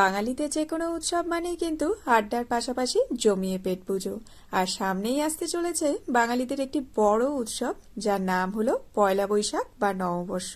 বাঙালিদের যে কোনো উৎসব মানেই কিন্তু আড্ডার পাশাপাশি জমিয়ে পেট পুজো। আর সামনেই আসতে চলেছে বাঙালিদের একটি বড় উৎসব, যার নাম হলো পয়লা বৈশাখ বা নববর্ষ।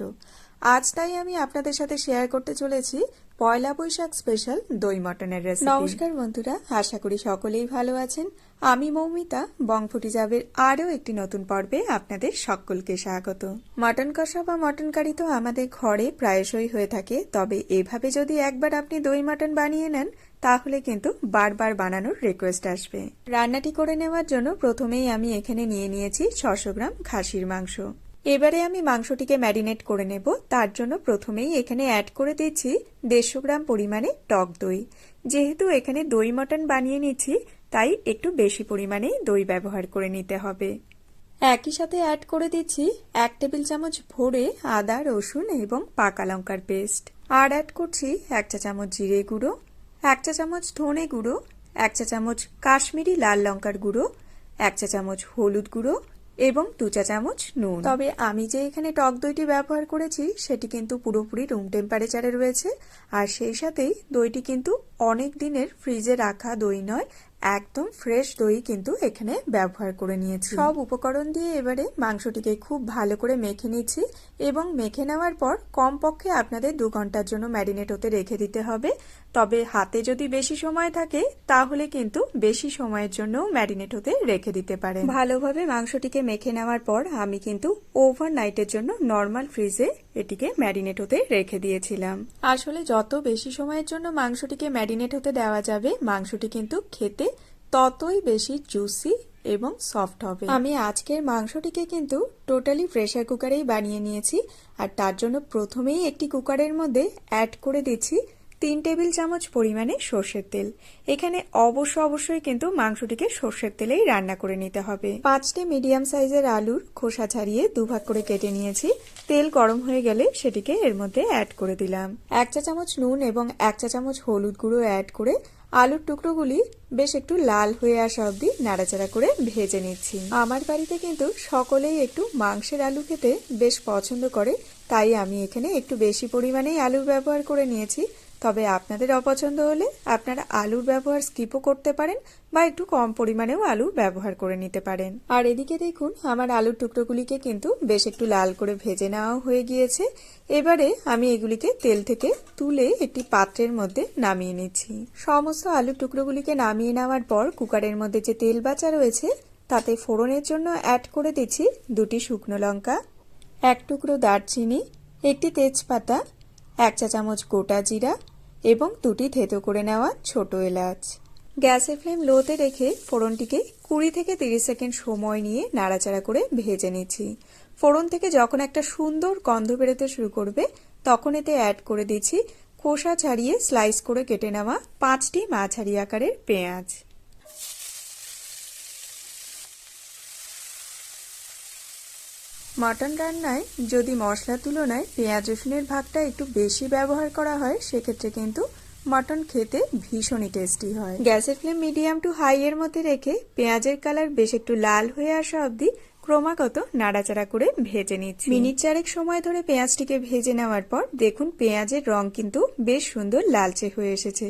আজ তাই আমি আপনাদের সাথে শেয়ার করতে চলেছি পয়লা বৈশাখ স্পেশাল দই মটনের রেসিপি নমস্কার বন্ধুরা, আশা করি সকলেই ভালো আছেন। আমি মৌমিতা, বংফুটি যাবের আরও একটি নতুন পর্বে আপনাদের সকলকে স্বাগত। মটন কষা বা মটন কারি তো আমাদের ঘরে প্রায়শই হয়ে থাকে, তবে এভাবে যদি একবার আপনি দই মটন বানিয়ে নেন, তাহলে কিন্তু বারবার বানানোর রিকোয়েস্ট আসবে। রান্নাটি করে নেওয়ার জন্য প্রথমেই আমি এখানে নিয়ে নিয়েছি ছশো গ্রাম খাসির মাংস। এবারে আমি মাংসটিকে ম্যারিনেট করে নেব। তার জন্য প্রথমেই এখানে অ্যাড করে দিচ্ছি দেড়শো গ্রাম পরিমাণে টক দই। যেহেতু এখানে দই মটন বানিয়ে নিচ্ছি তাই একটু বেশি পরিমাণেই দই ব্যবহার করে নিতে হবে। একই সাথে অ্যাড করে দিচ্ছি এক টেবিল চামচ ভরে আদা, রসুন এবং পাকা লঙ্কার পেস্ট। আর অ্যাড করছি এক চা চামচ জিরে গুঁড়ো, এক চা চামচ ধনে গুঁড়ো, এক চা চামচ কাশ্মীরি লাল লঙ্কার গুঁড়ো, এক চা চামচ হলুদ গুঁড়ো এবং দু চা চামচ নুন। তবে আমি যে এখানে টক দইটি ব্যবহার করেছি, সেটি কিন্তু পুরোপুরি রুম টেম্পারেচারে রয়েছে। আর সেই সাথেই দইটি কিন্তু অনেক দিনের ফ্রিজে রাখা দই নয় একদম ফ্রেশ দই কিন্তু এখানে ব্যবহার করে নিয়েছি। সব উপকরণ দিয়ে এবারে মাংসটিকে খুব ভালো করে মেখে নিচ্ছি এবং মেখে নেওয়ার পর কমপক্ষে আপনাদের দু ঘণ্টার জন্য ম্যারিনেট হতে রেখে দিতে হবে। তবে হাতে যদি বেশি সময় থাকে তাহলে কিন্তু বেশি সময়ের জন্য ম্যারিনেট হতে রেখে দিতে পারেন। ভালোভাবে মাংসটিকে মেখে নেওয়ার পর আমি কিন্তু ওভার নাইটের জন্য নর্মাল ফ্রিজে এটিকে ম্যারিনেট হতে রেখে দিয়েছিলাম। আসলে যত বেশি সময়ের জন্য মাংসটিকে ম্যারিনেট হতে দেওয়া যাবে, মাংসটি কিন্তু খেতে ততই বেশি জুসি এবং সফট হবে। আমি আজকের মাংসটিকে কিন্তু টোটালি প্রেশার কুকারেই বানিয়ে নিয়েছি, আর তার জন্য প্রথমেই একটি কুকারের মধ্যে অ্যাড করে দিচ্ছি তিন টেবিল চামচ পরিমাণে সর্ষের তেল। এখানে অবশ্য অবশ্যই কিন্তু মাংসটিকে সর্ষের তেলেই রান্না করে নিতে হবে। পাঁচটি মিডিয়াম সাইজের আলুর খোসা ছাড়িয়ে দুভাগ করে কেটে নিয়েছি। তেল গরম হয়ে গেলে সেটিকে এর মধ্যে অ্যাড করে দিলাম। এক চা চামচ নুন এবং এক চা চামচ হলুদ গুঁড়ো অ্যাড করে আলুর টুকরোগুলি বেশ একটু লাল হয়ে আসা অবধি নাড়াচাড়া করে ভেজে নিচ্ছি। আমার বাড়িতে কিন্তু সকলেই একটু মাংসের আলু খেতে বেশ পছন্দ করে, তাই আমি এখানে একটু বেশি পরিমাণেই আলুর ব্যবহার করে নিয়েছি। তবে আপনাদের অপছন্দ হলে আপনারা আলুর ব্যবহার স্কিপও করতে পারেন বা একটু কম পরিমাণেও আলু ব্যবহার করে নিতে পারেন। আর এদিকে দেখুন, আমার আলুর টুকরোগুলিকে কিন্তু বেশ একটু লাল করে ভেজে নেওয়া হয়ে গিয়েছে। এবারে আমি এগুলিকে তেল থেকে তুলে একটি পাত্রের মধ্যে নামিয়ে নিচ্ছি। সমস্ত আলুর টুকরোগুলিকে নামিয়ে নেওয়ার পর কুকারের মধ্যে যে তেল বাচা রয়েছে, তাতে ফোড়নের জন্য অ্যাড করে দিচ্ছি দুটি শুকনো লঙ্কা, এক টুকরো দারচিনি, একটি তেজপাতা এক চা চামচ গোটা জিরা এবং দুটি থেতো করে নেওয়া ছোট এলাচ। গ্যাসের ফ্লেম লোতে রেখে ফোড়নটিকে কুড়ি থেকে তিরিশ সেকেন্ড সময় নিয়ে নাড়াচাড়া করে ভেজে নিচ্ছি। ফোড়ন থেকে যখন একটা সুন্দর গন্ধ বেরোতে শুরু করবে, তখন এতে অ্যাড করে দিচ্ছি খোসা ছাড়িয়ে স্লাইস করে কেটে নেওয়া পাঁচটি মাঝারি আকারের পেঁয়াজ। মটন রান্নায় যদি মশলার তুলনায় পেঁয়াজ রসুনের ভাগটা একটু বেশি ব্যবহার করা হয়, সেক্ষেত্রে কিন্তু মটন খেতে ভীষণই টেস্টি হয়। গ্যাসের ফ্লেম মিডিয়াম টু হাই এর মধ্যে রেখে পেঁয়াজের কালার বেশ একটু লাল হয়ে আসা অবধি ক্রমাগত নাড়াচাড়া করে ভেজে নিচ্ছি। মিনিট চারেক সময় ধরে পেঁয়াজটিকে ভেজে নেওয়ার পর দেখুন পেঁয়াজের রং কিন্তু বেশ সুন্দর লালচে হয়ে এসেছে।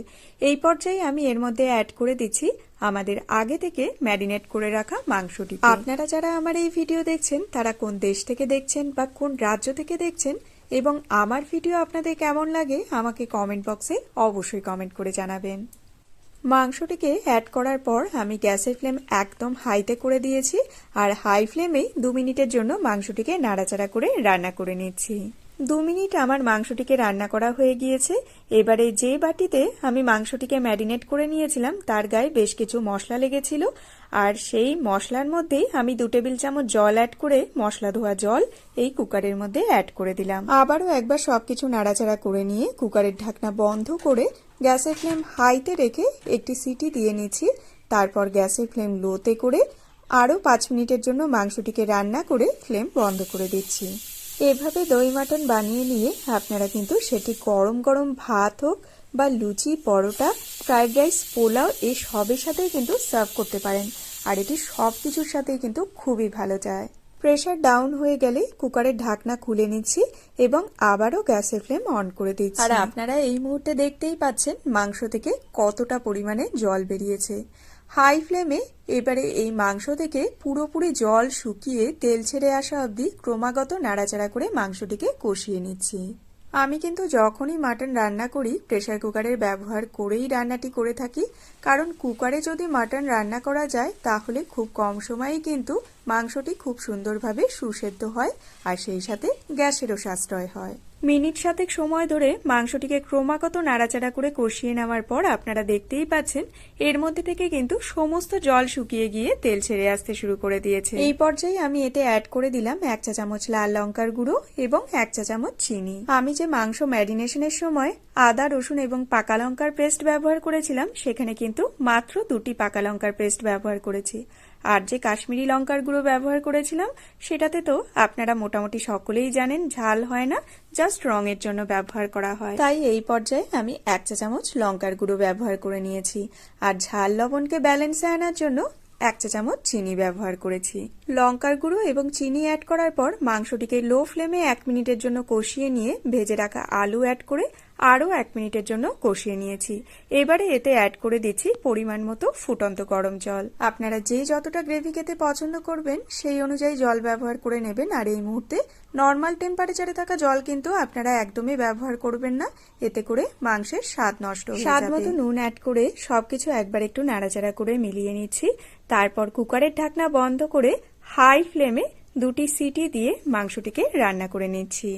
এই পর্যায়ে আমি এর মধ্যে অ্যাড করে দিচ্ছি আমাদের আগে থেকে ম্যারিনেট করে রাখা মাংসটি। আপনারা যারা আমার এই ভিডিও দেখছেন, তারা কোন দেশ থেকে দেখছেন বা কোন রাজ্য থেকে দেখছেন এবং আমার ভিডিও আপনাদের কেমন লাগে আমাকে কমেন্ট বক্সে অবশ্যই কমেন্ট করে জানাবেন। মাংসটিকে অ্যাড করার পর আমি গ্যাসের ফ্লেম একদম হাইতে করে দিয়েছি আর হাই ফ্লেমেই দু মিনিটের জন্য মাংসটিকে নাড়াচাড়া করে রান্না করে নিচ্ছি। দু মিনিট আমার মাংসটিকে রান্না করা হয়ে গিয়েছে। এবারে যে বাটিতে আমি মাংসটিকে ম্যারিনেট করে নিয়েছিলাম, তার গায়ে বেশ কিছু মশলা লেগেছিল। আর সেই মশলার মধ্যেই আমি দু টেবিল চামচ জল অ্যাড করে মশলা ধোয়া জল এই কুকারের মধ্যে অ্যাড করে দিলাম। আবারও একবার সবকিছু নাড়াচাড়া করে নিয়ে কুকারের ঢাকনা বন্ধ করে গ্যাসের ফ্লেম হাইতে রেখে একটি সিটি দিয়ে নিচ্ছি। তারপর গ্যাসের ফ্লেম লোতে করে আরও পাঁচ মিনিটের জন্য মাংসটিকে রান্না করে ফ্লেম বন্ধ করে দিচ্ছি। এভাবে দই মাটন বানিয়ে নিয়ে আপনারা কিন্তু সেটি গরম গরম ভাত হোক বা লুচি, পরোটা, ফ্রাইড রাইস, পোলাও এই সবের সাথেই কিন্তু সার্ভ করতে পারেন। আর এটি সব কিছুর সাথেই কিন্তু খুবই ভালো যায়। প্রেশার ডাউন হয়ে গেলে কুকারের ঢাকনা খুলে নিচ্ছি এবং আবারও গ্যাসের ফ্লেম অন করে দিচ্ছি। আর আপনারা এই মুহূর্তে দেখতেই পাচ্ছেন মাংস থেকে কতটা পরিমাণে জল বেরিয়েছে। হাই ফ্লেমে এবারে এই মাংস থেকে পুরোপুরি জল শুকিয়ে তেল ছেড়ে আসা অবধি ক্রমাগত নাড়াচাড়া করে মাংসটিকে কষিয়ে নিচ্ছি। আমি কিন্তু যখনই মাটন রান্না করি প্রেশার কুকারের ব্যবহার করেই রান্নাটি করে থাকি। কারণ কুকারে যদি মাটন রান্না করা যায়, তাহলে খুব কম সময়েই কিন্তু মাংসটি খুব সুন্দরভাবে সুসেদ্ধ হয় আর সেই সাথে গ্যাসেরও সাশ্রয় হয়। মিনিট সাতেক সময় ধরে মাংসটিকে ক্রমাগত নাড়াচাড়া করে কষিয়ে নেওয়ার পর আপনারা দেখতেই পাচ্ছেন, এর মধ্যে থেকে কিন্তু সমস্ত জল শুকিয়ে গিয়ে তেল ছেড়ে আসতে শুরু করে দিয়েছে। এই পর্যায়ে আমি এতে অ্যাড করে দিলাম এক চা চামচ লাল লঙ্কার গুঁড়ো এবং এক চা চামচ চিনি। আমি যে মাংস ম্যারিনেশনের সময় আদা, রসুন এবং পাকা লঙ্কার পেস্ট ব্যবহার করেছিলাম, সেখানে কিন্তু মাত্র দুটি পাকা লঙ্কার পেস্ট ব্যবহার করেছি। আর যে কাশ্মীরি লঙ্কার গুঁড়ো ব্যবহার করেছিলাম, সেটাতে তো আপনারা মোটামুটি সকলেই জানেন ঝাল হয় না, জাস্ট রঙের জন্য ব্যবহার করা হয়। তাই এই পর্যায়ে আমি এক চা চামচ লঙ্কার গুঁড়ো ব্যবহার করে নিয়েছি। আর ঝাল লবণকে ব্যালেন্সে আনার জন্য এক চা চামচ চিনি ব্যবহার করেছি। লঙ্কার গুঁড়ো এবং চিনি অ্যাড করার পর মাংসটিকে লো ফ্লেমে এক মিনিটের জন্য কষিয়ে নিয়ে ভেজে রাখা আলু অ্যাড করে আরও এক মিনিটের জন্য কষিয়ে নিয়েছি। এবারে এতে অ্যাড করে দিচ্ছি পরিমাণ মতো ফুটন্ত গরম জল। আপনারা যে যতটা গ্রেভি খেতে পছন্দ করবেন সেই অনুযায়ী জল ব্যবহার করে নেবেন। আর এই মুহূর্তে নর্মাল টেম্পারেচারে থাকা জল কিন্তু আপনারা একদমই ব্যবহার করবেন না। এতে করে মাংসের স্বাদ নষ্ট হয়ে স্বাদ মতো নুন অ্যাড করে সবকিছু একবার একটু নাড়াচাড়া করে মিলিয়ে নিচ্ছি। তারপর কুকারের ঢাকনা বন্ধ করে হাই ফ্লেমে দুটি সিটি দিয়ে মাংসটিকে রান্না করে নিচ্ছি।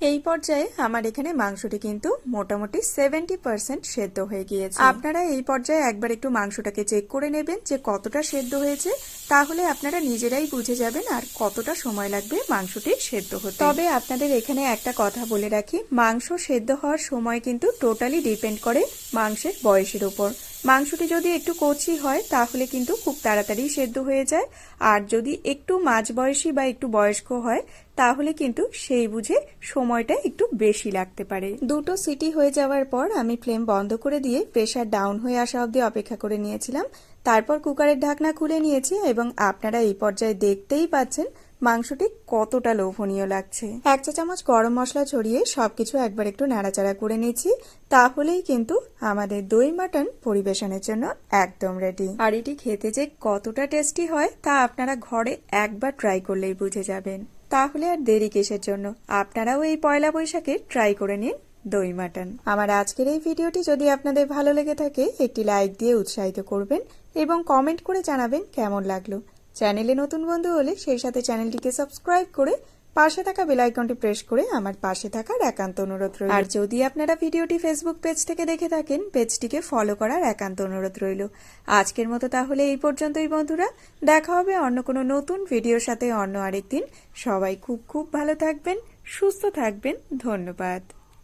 এই পর্যায়ে আমার এখানে মাংসটি কিন্তু মোটামুটি সেভেন্টি পার্সেন্ট সেদ্ধ হয়ে গিয়েছে। আপনারা এই পর্যায়ে একবার একটু মাংসটাকে চেক করে নেবেন যে কতটা সেদ্ধ হয়েছে তাহলে আপনারা নিজেরাই বুঝে যাবেন আর কতটা সময় লাগবে মাংসটি সেদ্ধ হতে। তবে আপনাদের এখানে একটা কথা বলে রাখি, মাংস সেদ্ধ হওয়ার সময় কিন্তু টোটালি ডিপেন্ড করে মাংসের বয়সের উপর। মাংসটি যদি একটু কচি হয়, তাহলে কিন্তু খুব তাড়াতাড়ি সেদ্ধ হয়ে যায়। আর যদি একটু মাঝ বয়সী বা একটু বয়স্ক হয়, তাহলে কিন্তু সেই বুঝে সময়টা একটু বেশি লাগতে পারে। দুটো সিটি হয়ে যাওয়ার পর আমি ফ্লেম বন্ধ করে দিয়ে প্রেশার ডাউন হয়ে আসা অবধি অপেক্ষা করে নিয়েছিলাম। তারপর কুকারের ঢাকনা খুলে নিয়েছি এবং আপনারা এই পর্যায়ে দেখতেই পাচ্ছেন মাংসটি কতটা লোভনীয় লাগছে। এক চা চামচ গরম মশলা ছড়িয়ে সবকিছু একবার একটু নাড়াচাড়া করে নিচ্ছি, তাহলেই কিন্তু আমাদের দই মাটন পরিবেশনের জন্য একদম রেডি আর এটি খেতে যে কতটা টেস্টি হয়, তা আপনারা ঘরে একবার ট্রাই করলেই বুঝে যাবেন। তাহলে আর দেরি কিসের জন্য? আপনারাও এই পয়লা বৈশাখে ট্রাই করে নিন দই মাটন। আমার আজকের এই ভিডিওটি যদি আপনাদের ভালো লেগে থাকে, একটি লাইক দিয়ে উৎসাহিত করবেন। এবং কমেন্ট করে জানাবেন কেমন লাগল। চ্যানেলে নতুন বন্ধু হলে সেই সাথে চ্যানেলটিকে সাবস্ক্রাইব করে পাশে থাকা বেল আইকনটি প্রেস করে আমার পাশে থাকার একান্ত অনুরোধ রইল। আর যদি আপনারা ভিডিওটি ফেসবুক পেজ থেকে দেখে থাকেন পেজটিকে ফলো করার একান্ত অনুরোধ রইল। আজকের মতো তাহলে এই পর্যন্তই বন্ধুরা। দেখা হবে অন্য কোনো নতুন ভিডিওর সাথে অন্য আরেকদিন। সবাই খুব খুব ভালো থাকবেন, সুস্থ থাকবেন। ধন্যবাদ।